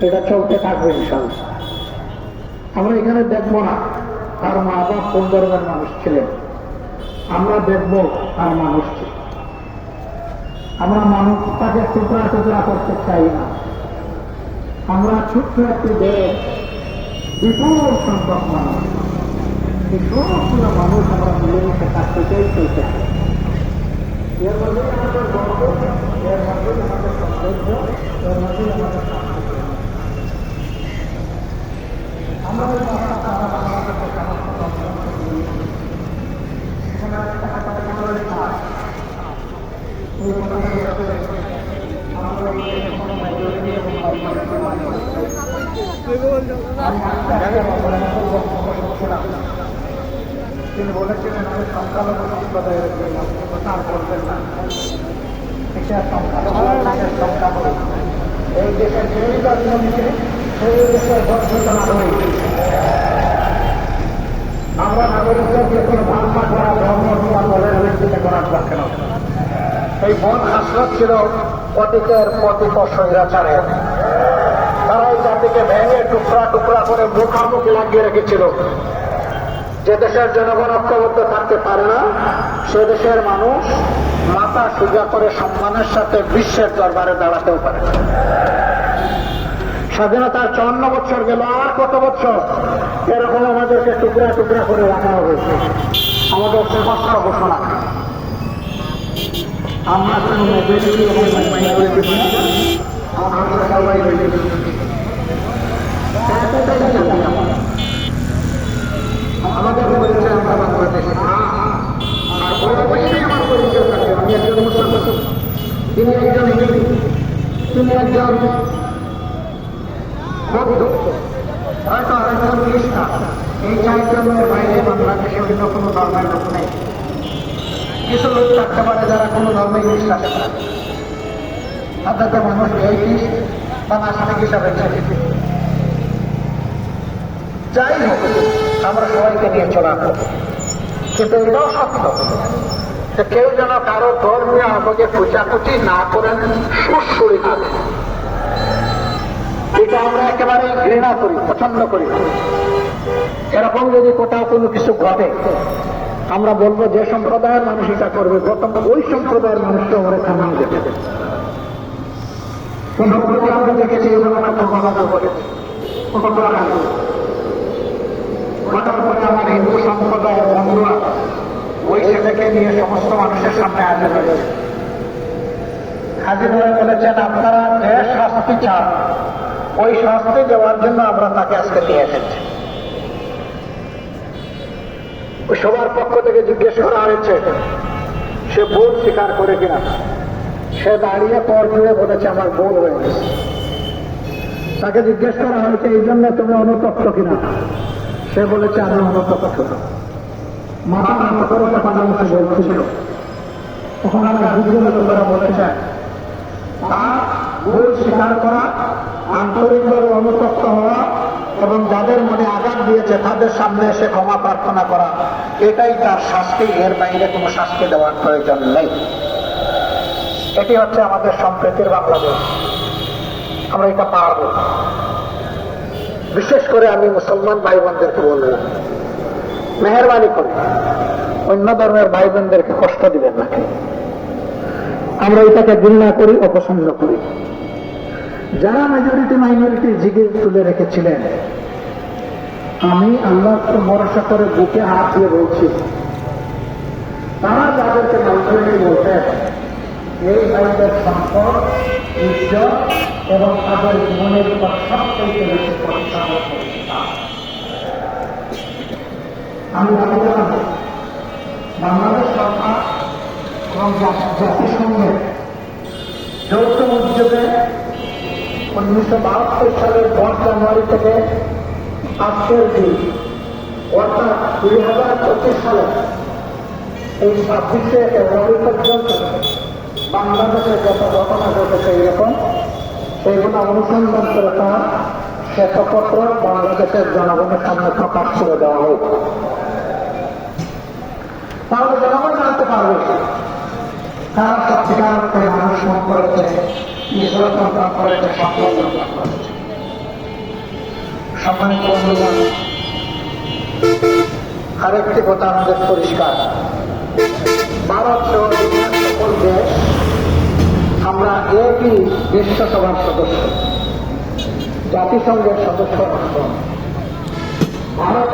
এটা চলতে থাকবে ইনশাল্লাহ আমরা এখানে দেখব না আর মা বাপ কোন ধরনের মানুষ ছিলেন। আমরা দেখব আর মানুষ আমরা মানুষটাকে টুকরা টুকরা করতে চাই না। আমরা ছোট্ট একটি দেশ, বিপুল সংখ্যক মানুষ। মানুষ আমরা মিলেমিশে থাকতে চাই চলতে এর মধ্যেই আমাদের গর্ব এর মধ্যেই আমাদের সৌন্দর্য এর সংস্কৃতি আমাদের ভাষা আমরা বাংলাদেশের সমস্ত এখানে একটা কথা বলা লেখা আছে। ওই কথাটা হচ্ছে, আমরা এই কোনো majority এবং minority মানুষ। আমি একটা বক্তব্য শুনছিলাম। তিনি বলেছিলেন আমি সংখ্যালঘু সম্প্রদায়ের আর বলবেন না এই দেশের জন্ম নিতে সেই দেশের বর্ষনা হই আমরা নাগরিকদেরকে কোনো ভাবনা করা ধর্ম ভিত্তিতে করার পক্ষে নয় এই বন হাসরত ছিল অতীতের পতিত তারা এই জাতিকে ভেঙে টুকরা টুকরা করে মুখামুখ লাগিয়ে রেখেছিল। যে দেশের জনগণ ঐক্যবদ্ধ থাকতে পারে না, সে দেশের মানুষ মাথা সোজা করে সম্মানের সাথে বিশ্বের দরবারে দাঁড়াতেও পারে। স্বাধীনতার চুয়ান্ন বছর গেল, আর কত বছর? এরকম আমাদেরকে টুকরা টুকরা করে রাখা হয়েছে। আমাদের স্পষ্ট ঘোষণা। আমরা কোনো মেজরিটি এবং মাইনরিটি আমরা সবাই রয়েছে এতটাই জানি আমরা। আমাদের পরিচয় আমরা বাংলাদেশে আর ওই অবশ্যই আমার পরিচয় থাকে তিনি একজন তিনি একজন হয়তো আরেকজন খ্রিস্টান। এই চারজনের বাইরে বাংলাদেশে অন্য কোনো ধর্মের লোক নেই। কিছু লোক থাকতে পারে যারা কোনো ধর্মে বিশ্বাস করে তাদেরকে মানুষ এইটিস্ট বা নাস্তিক হিসাবে যাই হোক, আমরা সবাইকে নিয়ে চলা কিন্তু এটাও সত্য যে কেউ যেন কারও ধর্মীয় আবেগে কুচাকুচি না করেন, সুরসুরি না এটা আমরা একেবারে ঘৃণা করি, পছন্দ করি এরকম যদি কোথাও কোনো কিছু ঘটে আমরা বলব যে সম্প্রদায়ের মানুষ এটা করবে, প্রথম ওই সম্প্রদায়ের মানুষকে আমরা আমরা হিন্দু সম্প্রদায়ের ওই নিয়ে সমস্ত মানুষের সামনে হাজির হাজির হয়ে বলেছেন, আপনারা যে শাস্তি চান। ওই শাস্তি দেওয়ার জন্য আমরা তাকে আজকে নিয়ে এসেছি ওই সবার পক্ষ থেকে জিজ্ঞেস করা হয়েছে, সে ভুল স্বীকার করে কিনা? সে দাঁড়িয়ে পর দিয়ে বলেছে, আমার ভুল হয়ে গেছে। তাকে জিজ্ঞেস করা হয়েছে, এই জন্য তুমি অনুতপ্ত কিনা? সে বলেছে, আমি অনুতপ্ত মাথা নত করে আমাকে বলছিল, তখন আমি বুঝতে লোকেরা বলেছে, তার ভুল স্বীকার করা আন্তরিকভাবে অনুতপ্ত হওয়া এবং যাদের মনে আঘাত দিয়েছে, তাদের সামনে এসে ক্ষমা প্রার্থনা করা। এটাই তার শাস্তি, এর বাইরে কোনো শাস্তি দেওয়ার প্রয়োজন নেই। এটি হচ্ছে আমাদের সম্প্রীতির বাংলাদেশ। আমরা এটা পারব। বিশেষ করে আমি মুসলমান ভাই বোনদেরকে বলব, মেহরবানি করে। অন্য ধর্মের ভাই বোনদেরকে কষ্ট দিবেন না আমরা এটাকে ঘৃণা করি, অপছন্দ করি। যারা মেজরিটি মাইনরিটি জিগির তুলে রেখেছিলেন আমি আল্লাহ ভরসা করে বুকে হাত দিয়ে বলছি, তারা যাদেরকে মাইনরিটি বলতেন এই ভাইদের সম্পদ, ইজ্জত এবং তাদের জীবনের উপর সবচেয়ে বেশি পরিচালনা আমি জানাব বাংলাদেশ সরকার এবং জাতিসংঘের যৌথ উদ্যোগে উনিশশো বাহাত্তর সালের দশ জানুয়ারি থেকে আজকের দিন, অর্থাৎ দুই হাজার পঁচিশ সালে এই ছাব্বিশে ফেব্রুয়ারি পর্যন্ত বাংলাদেশে যত ঘটনা ঘটেছে এরকম সেইগুলো অনুসন্ধান করে তার শ্বেতপত্র বাংলাদেশের জনগণের সামনে প্রকাশ করে দেওয়া হোক। তাহলে জনগণ জানতে পারবে তারা সত্যিকার মানুষ মন করেছে করেছে। সম্মানিত বন্ধুগণ আরেকটি কথা আমাদের পরিষ্কার। ভারত সকল দেশ আমরা একই বিশ্বসভার সদস্য, জাতিসংঘের সদস্য ভারত